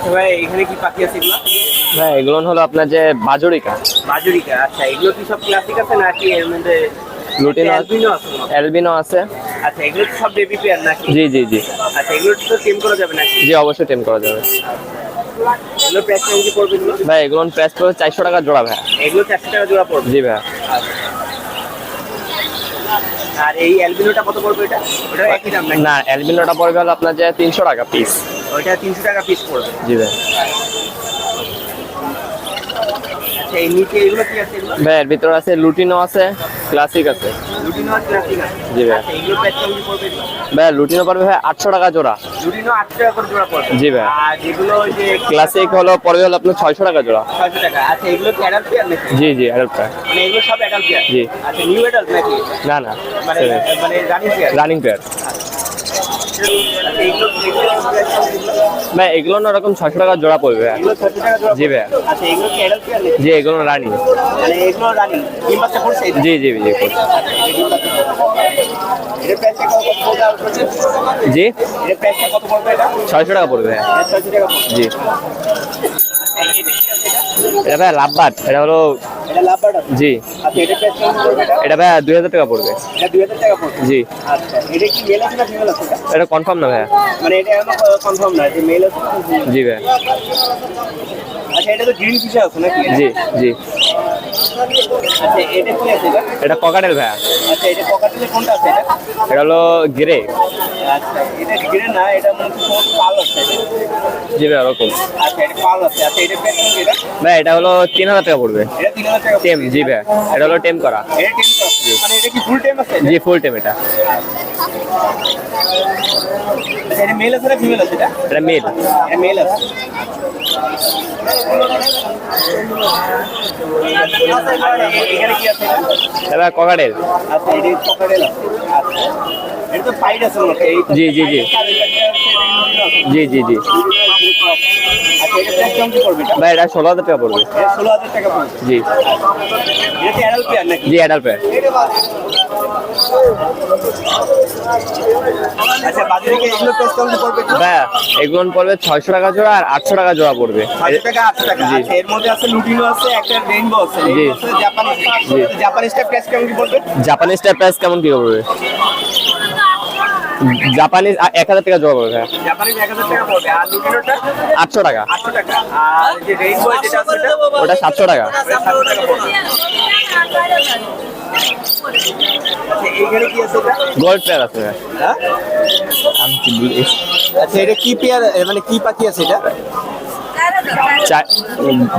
আচ্ছা ভাই এখানে কি পাখি আছে এগুলো? হ্যাঁ এগুলো হলো আপনার যে বাজরিকা বাজুরিকা আচ্ছা এগুলো কি সব ক্লাসিক আছে নাকি এর মধ্যে লুটিনো অ্যালবিনো আছে অ্যালবিনো আছে। আচ্ছা এগুলো সব বেবি পেয়ার নাকি? জি জি জি। আচ্ছা এগুলো তো টেম করা যাবে নাকি? জি অবশ্যই টেম করা যাবে। এগুলো প্রাইস কেমন কি পড়বে ভাই এগুলো প্রাইস পড়বে চারশো টাকা জোড়া ভাই। এগুলো চারশো টাকা জোড়া পড়বে? জি ভাই। আর এই অ্যালবিনোটা কত পড়বে এটা? ওটা একই দাম না অ্যালবিনোটা পড়বে হলো আপনার যে তিনশো টাকা পিস ওইটা তিনশো টাকা পিস পড়বে। জি ভাই। আচ্ছা এই নিচে এগুলো কি আছে ভাই এর ভিতরে আছে লুটিনো আছে ক্লাসিক আছে। লুটিনো আর ক্লাসিক আছে। জি ভাই। আচ্ছা এগুলো প্রাইস কেমন পড়বে ভাই লুটিনো পড়বে ভাই আটশো টাকা জোড়া। লুটিনো টাকা করে জোড়া পড়বে। জি ভাই। আর যেগুলো ওই যে ক্লাসিক হলো পড়বে হলো আপনার ছয়শো টাকা জোড়া। টাকা। আচ্ছা এগুলো কি অ্যাডাল্ট পেয়ার নাকি? জি জি অ্যাডাল্টটা মানে এগুলো সব অ্যাডাল্ট পেয়ার জি। আচ্ছা নিউ অ্যাডাল্ট নাকি? না না মানে মানে রানিং পেয়ার রানিং পেয়ার আচ্ছা এগুলো এগুলো price কেমন এগুলো? ভাই এগুলো না ওরকম ছয়শো টাকা জোড়া পড়বে। জি ভাই। আচ্ছা জি এগুলো রানিং। মানে? জি জি জি? জি? ছয়শো টাকা পড়বে। জি? এটা? ভাই লাভবাট এটা হলো এটা লাভবার্ড জি। আচ্ছা এটা প্রাইস কেমন পড়বে এটা? এটা ভাই দুই হাজার টাকা পড়বে। এটা দুই হাজার টাকা পড়বে? জি। আচ্ছা এটা কি মেল আছে না ফিমেল আছে? এটা? কনফার্ম না ভাই মানে এটা এখনও কনফার্ম না যে মেল আছে। জি ভাই আচ্ছা এটা তো গ্রিন ফিশে আছে নাকি? জি জি। আচ্ছা এটা কি আছে এটা এটা ককাটেল ভাই আচ্ছা এটা পকেটে কোনটা আছে এটা এটা হলো গ্রে আচ্ছা এটা গ্রে না এটা মনে হচ্ছে সমস্ত পাল আছে জি ভাই ওরকম। আচ্ছা এটা পাল আছে আচ্ছা এটা প্রাইস এটা ভাই এটা হলো তিন হাজার টাকা পড়বে। এটা তিন হাজার টাকা টেম জি ভাই এটা হলো টেম করা। এটা টেন মানে এটা কি ফুল টাইম আছে? জি ফুল টেম এটা। আচ্ছা এটা মেল আছে না ফিমেল আছে এটা? এটা মেল এটা মেল আছে। এখানে কি আছে এটা? এটা ককাটেল আচ্ছা এটা পকেটেল আছে। আচ্ছা। এটা তো ফাইট আছে মনে হয়। জি, জি, জি। জি জি জি। ভাই এটা ষোলো হাজার টাকা পড়বে। ষোলো হাজার টাকা পড়বে। জি। এটা অ্যাডাল্ট পেয়ার নাকি? জি অ্যাডাল্ট আচ্ছা এগুলো পড়বে পড়বে ছয়শো টাকা জোড়া আর আটশো টাকা জোড়া পড়বে। ছয়শো টাকা আটশো টাকা। জি। আচ্ছা এর মধ্যে আছে লুটিনো আছে একটা রেইনবো আছে। জি। রেইনবো আছে জাপানিজ জি। জাপানিজটা প্রাইস কেমন কি পড়বে? জাপানিজটার প্রাইস কেমন কি পড়বে? জাপানিজ এক হাজার টাকা জোড়া পড়বে ভাই জাপানিজ এক হাজার টাকা পড়বে। আর লুটিনোটা আটশো টাকা। আটশো টাকা। আর যে রেইনবো যেটা আছে ওটা ওটা সাতশো টাকা এইখানে কি আছে এটা গোল্ড পেয়ার আছে হ্যাঁ? আমি কি আচ্ছা এটা কি পেয়ার মানে কি পাখি আছে এটা?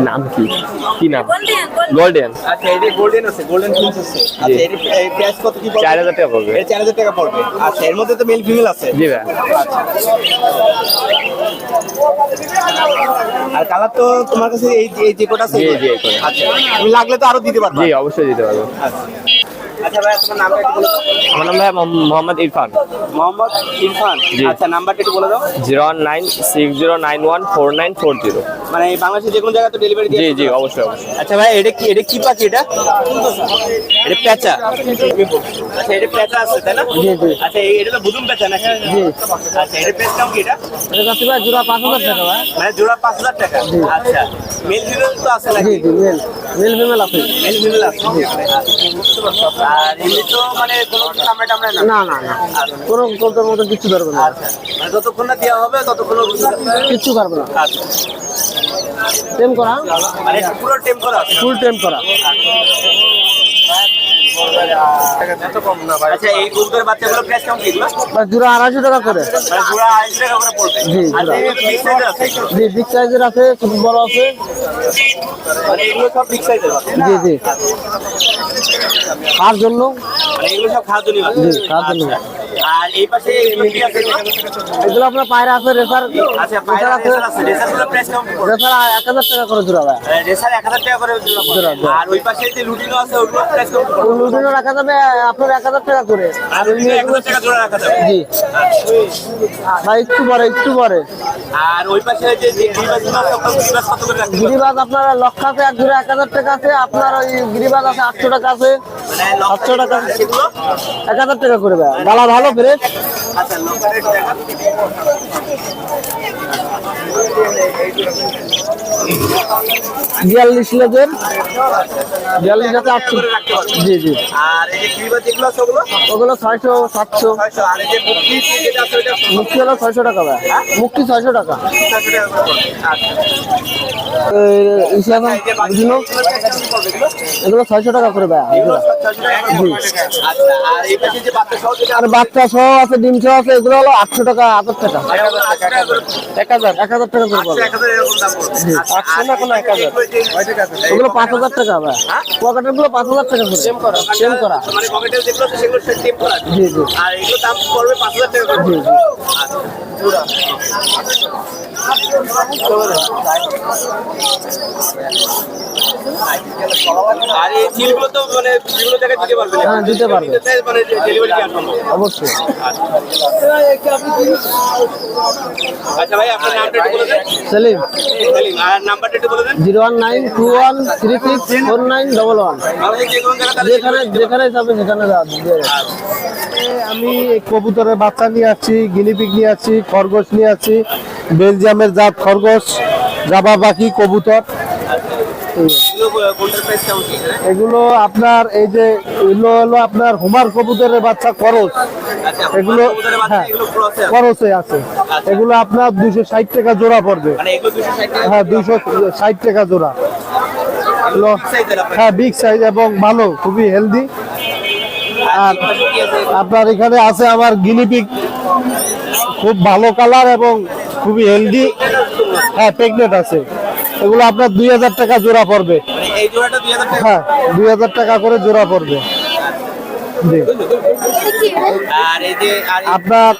নাম কি? কি নাম? গোল্ডেন আচ্ছা এটা গোল্ডেন আছে গোল্ডেন প্রিন্স আছে। আচ্ছা এর প্রাইস কত কি পড়বে? চার হাজার টাকা পড়বে। চার হাজার টাকা পড়বে। আচ্ছা এর মধ্যে তো মেল ফিমেল আছে। জি ভাই। আর কালার তো তোমার কাছে এই যে- এই কোটা আছে? জি, জি, আচ্ছা তুমি লাগলে তো আরও দিতে পারবে। জি অবশ্যই দিতে পারব। আচ্ছা। আচ্ছা ভাই তোমার নামটা একটু বলে। দাও আমার নাম ভাই মোহাম্ম- মোহাম্মদ ইরফান। মোহাম্মদ ইরফান? আচ্ছা নাম্বারটা একটু বলে দাও। Zero nine six zero nine one four nine four zero. মানে এই বাংলাদেশে যে কোনো জায়গায় তো ডেলিভারি জি দিয়ে জি অবশ্যই অবশ্যই। আচ্ছা ভাই এটা কি এটা কি পাখি এটা? এটা পেঁচা আচ্ছা এটা পেঁচা আছে তাই না? জি, জি। আচ্ছা এটা তো বুদুম পেঁচা নাকি? জি। আচ্ছা এটা পেঁচ দাম কি এটা? এটা কাছে ভাই জোড়া পাঁচ হাজার টাকা ভাই। মানে জোড়া পাঁচ হাজার টাকা? আচ্ছা মেল ফিমেল তো আছে জি নাকি? জি মেল মেল ফিমেল আছে। মেল ফিমেল আছে। আর এমনি তো মানে কোনো কামড়ে টামড়ে না। না না না। কোনো মতো কিছু ধরবে না। আচ্ছা। মানে যতক্ষণ না দেওয়া হবে ততক্ষণ। কিচ্ছু পারবে। না। আচ্ছা। টেম করা? মানে পুরো টেম করা ফুল টেম করা। জোড়া আড়াইশো টাকা করে। মানে জোড়া আড়াইশো টাকা করে জি, আর এর আছে? জি বিগ সাইজের আছে খুব বড় আছে। মানে জি জি। জন্য? মানে এগুলো সব খাওয়ার জন্য জি খাওয়ার জন্য আর এই পাশে এগুলো আপনার পায়রা আছে রেসার। আচ্ছা পায়রা আছে। রেসার প্রাইস কেমন পড়বে? রেসার এক হাজার টাকা করে জোড়া ভাই। রেসার টাকা করে। আর ওই পাশে যে লুটিনো আছে ওগুলো প্রাইস কেমন পড়বে? লুটিনো রাখা যাবে আপনার এক হাজার টাকা করে। আর এক হাজার টাকা জোড়া রাখা যাবে? জি। ভাই একটু পরে একটু পরে। আর ওই পাশে যে যে গিরিবাজগুলো আছে ওগুলো গিরিবাজ কত করে রাখতে গিরিবাজ আপনার লক্ষ আছে এক জোড়া এক হাজার টাকা আছে আপনার ওই গিরিবাজ আছে আটশো টাকা আছে। মানে সাতশো টাকা সেগুলো এক হাজার টাকা করে ভাই। গালা ভালো ফ্রেশ আচ্ছা লোকাল দেখান বিয়াল্লিশ লেজের বিয়াল্লিশ হাতে আটশো। জি জি। আর এই যে ওগুলো? ছয়শো সাতশো। মুক্তি হলো ছয়শো টাকা ভাই। মুক্তি ছয়শো টাকা। এগুলো ছয়শো টাকা করে ভাই। আচ্ছা আর বাচ্চা সহ আছে? ডিম সহ আছে এগুলো হলো আটশো টাকা হাজার টাকা। আটশো টাকা এক হাজার এক হাজার টাকা করে আটশো, না কোনো এক হাজার। ওগুলো পাঁচ হাজার টাকা ভাই হ্যাঁ? পকেটেরগুলো পাঁচ হাজার টাকা সেম করা সেম করা মানে টেপ করা। জি জি আর এগুলো দাম পড়বে পাঁচ হাজার টাকা জি জি আচ্ছা। আর এই চিলগুলো তো মানে বিভিন্ন জায়গায় দিতে পারবে হ্যাঁ, দিতে পারবে। মানে ডেলিভারি সম্ভব? অবশ্যই। আচ্ছা ভাই আপনার নামটা একটু বলে দেন। সেলিম। সেলিম, আর নাম্বারটা একটু বলে দেন। Zero one nine two one three six four nine double one. আমাদের যে কোনো জায়গায় তাহলে যেখানে যেখানে যাবে সেখানে যাবে। আমি কবুতরের বাচ্চা নিয়ে আসছি গিনিপিগ নিয়ে আসছি খরগোশ নিয়ে আসছি বেলজিয়ামের জাত খরগোশ জাবা বাকি কবুতর। এগুলো আপনার এই যে এগুলো হলো আপনার হুমার কবুতরের বাচ্চা করস আচ্ছা এগুলো হ্যাঁ এগুলো আছে। এগুলো আপনার দুশো ষাট টাকা জোড়া পড়বে। মানে এগুলো 260 টাকা? হ্যাঁ দুশো ষাট টাকা জোড়া। হ্যাঁ বিগ সাইজ এবং ভালো খুবই হেলদি আর কি আছে? আপনার এখানে আছে আমার গিনিপিগ খুব ভালো কালার এবং খুবই হেলদি হ্যাঁ প্রেগনেন্ট আছে। এগুলো আপনার দুই হাজার টাকা জোড়া পড়বে। মানে এই জোড়াটা 2000 টাকা? হ্যাঁ দুই হাজার টাকা করে জোড়া পড়বে। আপনার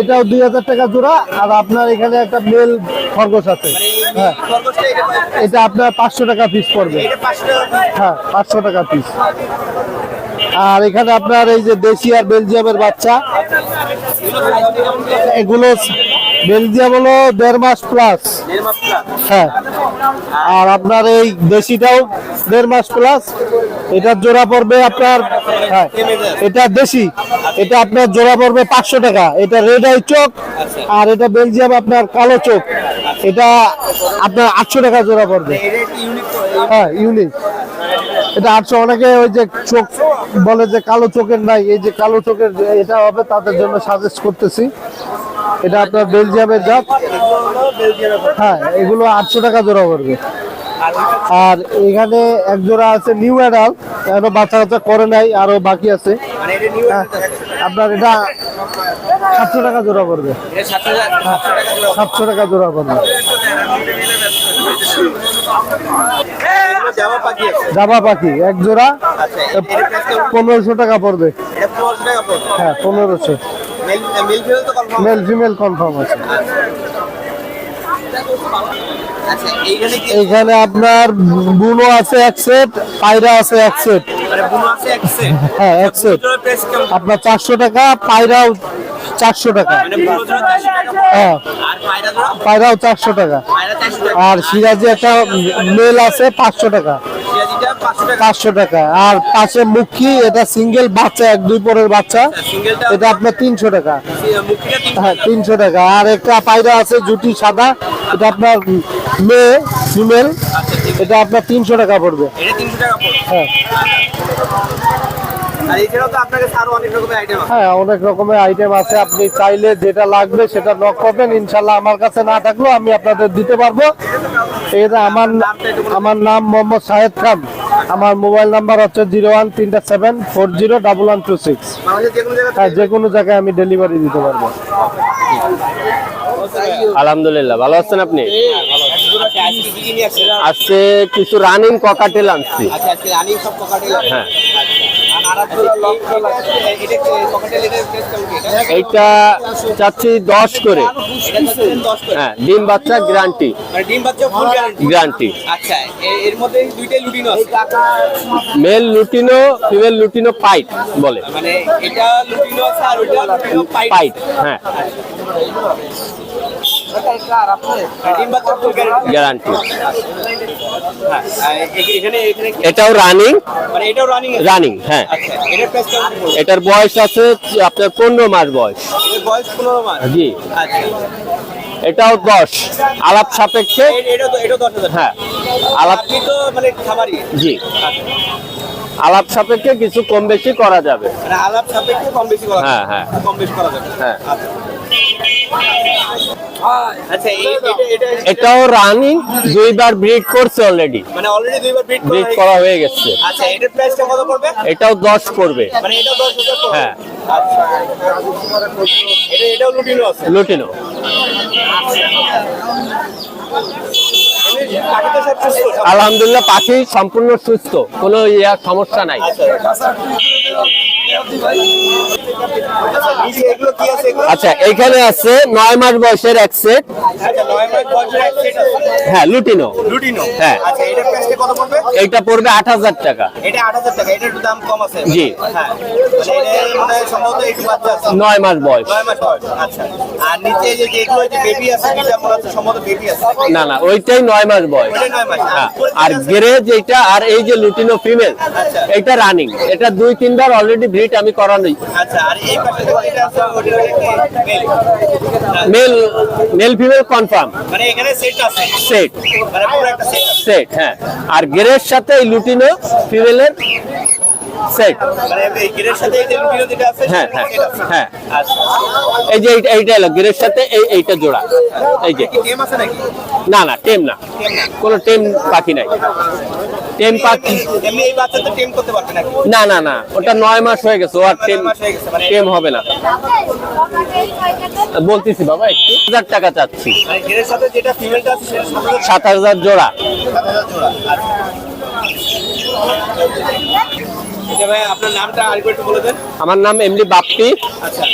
এটাও দুই হাজার টাকা জোড়া আর আপনার এখানে একটা মেল খরগোশ আছে। হ্যাঁ। এটা আপনার পাঁচশো টাকা পিস পড়বে। এটা 500 টাকা হ্যাঁ পাঁচশো টাকা পিস আর এখানে আপনার এই যে দেশি আর বেলজিয়ামের বাচ্চা এগুলো বেলজিয়াম হলো দেড় মাস প্লাস। হ্যাঁ। আর আপনার এই দেশিটাও দেড় মাস প্লাস এটার জোড়া পড়বে আপনার হ্যাঁ এটা দেশি। এটা আপনার জোড়া পড়বে পাঁচশো টাকা। এটা রেড আই চোখ আর এটা বেলজিয়াম আপনার কালো চোখ। এটা আপনার আটশো টাকা জোড়া পড়বে। হ্যাঁ ইউনিক এটা আটশো অনেকে ওই যে চোখ বলে যে কালো চোখের নাই এই যে কালো চোখের এটা হবে তাদের জন্য সাজেস্ট করতেছি। এটা আপনার বেলজিয়ামের জাত হ্যাঁ এগুলো আটশো টাকা জোড়া পড়বে আর এখানে এক জোড়া আছে নিউ অ্যাডাল এখনও বাচ্চা কাচ্চা করে নাই আরও বাকি আছে হ্যাঁ, আপনার এটা সাতশো টাকা জোড়া পড়বে এটা 7000 700 টাকা জোড়া। সাতশো টাকা জোড়া পড়বে জামা পাখি এক জোড়া? পনেরোশো টাকা পড়বে এটা 1500 টাকা পড়বে। হ্যাঁ পনেরোশো মেল ফিমেল কনফার্ম আছে আচ্ছা, এইখানে এখানে আপনার বুনো আছে এক সেট পায়রা আছে এক সেট মানে। হ্যাঁ এক সেট? আপনার চারশো টাকা পায়রাও চারশো টাকা মানে বুনো জোড়া 400 টাকা পড়বে। হ্যাঁ? পায়রাও চারশো টাকা পায়রা 400 টাকা। আর সিরাজি একটা মেল আছে পাঁচশো টাকা সিরাজিটা 500 টাকা। পাঁচশো টাকা। আর পাশে মুখি এটা সিঙ্গেল বাচ্চা এক দুই পরের বাচ্চা। এটা আপনার তিনশো টাকা। হ্যাঁ তিনশো টাকা। আর একটা পায়রা আছে জুটি সাদা। এটা আপনার মেয়ে ফিমেল। আচ্ছা। এটা আপনার তিনশো টাকা পড়বে। এটা 300 টাকা পড়বে। হ্যাঁ। আর এছাড়াও তো আপনার কাছে আরও অনেক রকমের আইটেম আছে। হ্যাঁ অনেক রকমের আইটেম আছে। আপনি চাইলে যেটা লাগবে সেটা নক করবেন। ইনশাল্লাহ আমার কাছে না থাকলেও আমি আপনাদের দিতে পারব। এটা আমার আমার নাম মোহাম্মদ শাহেদ খান। আমার মোবাইল নাম্বার হচ্ছে জিরো ওয়ান তিনটা seven four zero double one two six. বাংলাদেশের যে কোনো জায়গায় হ্যাঁ যে কোনো জায়গায় আমি ডেলিভারি দিতে পারব। আলহামদুলিল্লাহ ভালো আছেন আপনি? আচ্ছা, আজকে কিছু রানিং ককাটেল আনছি। আচ্ছা হ্যাঁ। এইটা চাচ্ছি দশ করে। এটা চাচ্ছেন 10 করে। হ্যাঁ ডিম বাচ্চা গ্যারান্টি মানে ডিম বাচ্চা গ্যারান্টি গ্যারান্টি আচ্ছা এর মধ্যে দুইটাই lutino male lutino female lutino pied বলে। মানে এটা লুটিনো আছে আর ওইটা পাইট পাইট হ্যাঁ। Full guarantee. এটাও রানিং রানিং হ্যাঁ। এটার বয়স আছে আপনার পনেরো মাস বয়স। এর বয়স 15 জি। এটাও দশ। আলাপ সাপেক্ষে। এ- এটা তো এটা 10000 হ্যাঁ। আলাপ জি। আলাপ সাপেক্ষে কিছু কম বেশি করা যাবে। মানে আলাপ সাপেক্ষে কম বেশি করা হ্যাঁ, হ্যাঁ। কম বেশি করা যাবে। হ্যাঁ। এটাও রানিং দুইবার ব্রিড করছে অলরেডি মানে অলরেডি দুইবার ব্রিড ব্রিড করা হয়ে গেছে। আচ্ছা এটার প্রাইসটা কত পড়বে? এটাও দশ করবে মানে এটা 10000 পড়বে? হ্যাঁ। আচ্ছা। এটা এটাও লুটিনো আছে? লুটিনো। আলহামদুলিল্লাহ পাখি সম্পূর্ণ সুস্থ কোনো ইয়া সমস্যা নাই। আচ্ছা আচ্ছা আচ্ছা এখানে আছে নয় মাস বয়সের এক সেট হ্যাঁ লুটিনো। লুটিনো। হ্যাঁ। আচ্ছা এটার প্রাইসটা কত পড়বে? এইটা পড়বে আট হাজার টাকা। এটা আট হাজার টাকা এটা একটু দাম কম আছে। জি। হ্যাঁ। মানে এটা সম্ভবত একটু বাচ্চা আছে। নয় মাস বয়স। নয় মাস বয়স আচ্ছা। আর নিচে যে যেগুলো যে বেবি আছে মনে হচ্ছে সম্ভবত বেবি আছে। না না ওইটাই নয় মাস বয়স। ওইটাই নয় মাস। হ্যাঁ। আর গ্রে যেটা আর এই যে লুটিনো ফিমেল। এটা রানিং এটা দুই তিনবার অলরেডি ব্রিড আমি করানোই। আচ্ছা আর এই পাশে যেটা আছে ওটা মেল মেল ফিমেল কনফার্ম মানে এখানে সেট আছে। সেট মানে সেট হ্যাঁ। আর গ্রের সাথে এই লুটিনো ফিমেলের সেট মানে এই গিরের সাথে এই যে হ্যাঁ, হ্যাঁ, হ্যাঁ। আচ্ছা এই যে এইটা এইটা হলো সাথে এই এইটা জোড়া। এই যে। না না টেম না। কোনো টেম পাখি নাই। টেম পাখি এমনি এই বাচ্চা তো টেম করতে পারবে নাকি? না না না ওটা নয় মাস হয়ে গেছে আর টেম হয়ে মানে- টেম হবে না। বলতেছি বাবা একটু হাজার টাকা চাচ্ছি। মানে সাথে যেটা ফিমেলটা আছে সেটা সাত হাজার জোড়া। সাত হাজার জোড়া আচ্ছা আমার নাম এমডি বাপ্পি। আচ্ছা।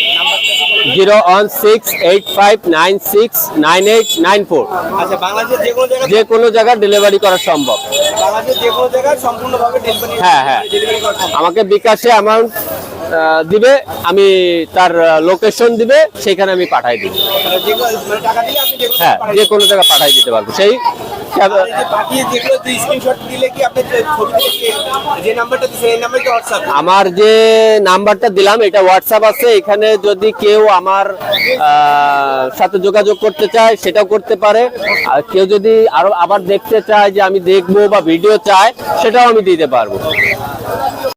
Zero one six eight five nine six nine eight nine four. আচ্ছা যে কোনো জায়গায় ডেলিভারি করা সম্ভব। হ্যাঁ, হ্যাঁ। আমাকে বিকাশে অ্যামাউন্ট দিবে আমি তার লোকেশন দিবে সেখানে আমি পাঠাই দিব। মানে মানে হ্যাঁ যে কোনো জায়গায় পাঠাই দিতে পারব। সেই আমার যে নাম্বারটা দিলাম এটা হোয়াটসঅ্যাপ আছে। এখানে যদি কেউ আমার সাথে যোগাযোগ করতে চায় সেটাও করতে পারে। আর কেউ যদি আরও আবার দেখতে চায় যে আমি দেখব বা ভিডিও চায় সেটাও আমি দিতে পারব।